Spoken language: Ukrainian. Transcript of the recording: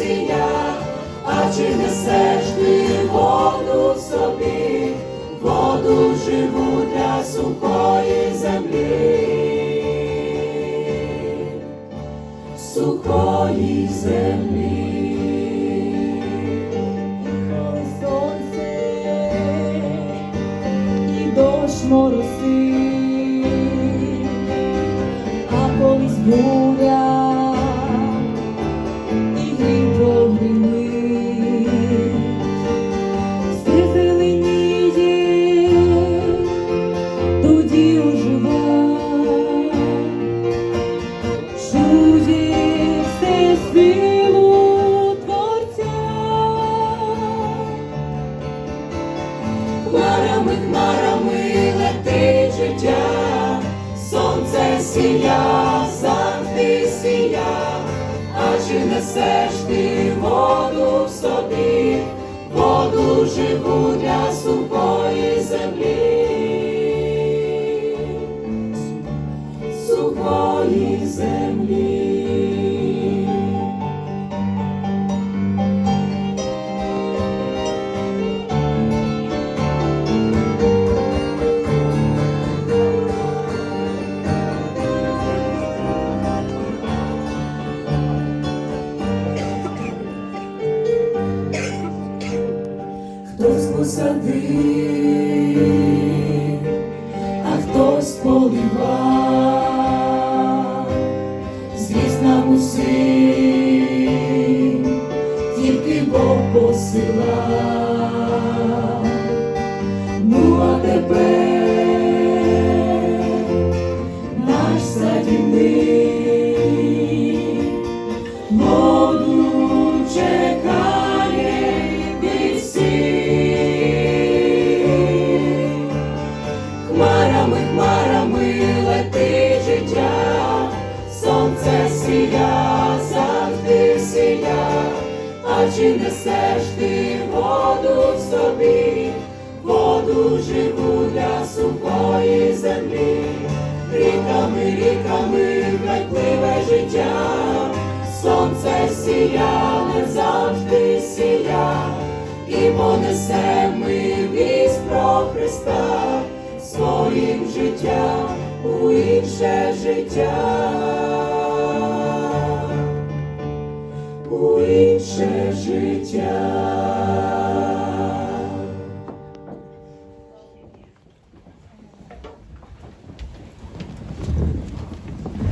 сія, а чи несеш ти воду собі, воду живу для сухої землі, сухої землі. Нехай сонце і Творця. Хмарами, хмарами летить сонце сія, завжди сія, а чи несеш ти воду в собі, воду живу для сухої Хтось посадив, а хтось поливав, злість нам усім, тільки Бог посила. Хмарами, хмарами летить життя, сонце сія, завжди сія, а чи несеш ти воду в собі, воду живу для сухої землі, ріками, ріками квітливе життя, сонце сія, не завжди сія, і понесе ми вість про Христа своїм життям у інше життя, у інше життя.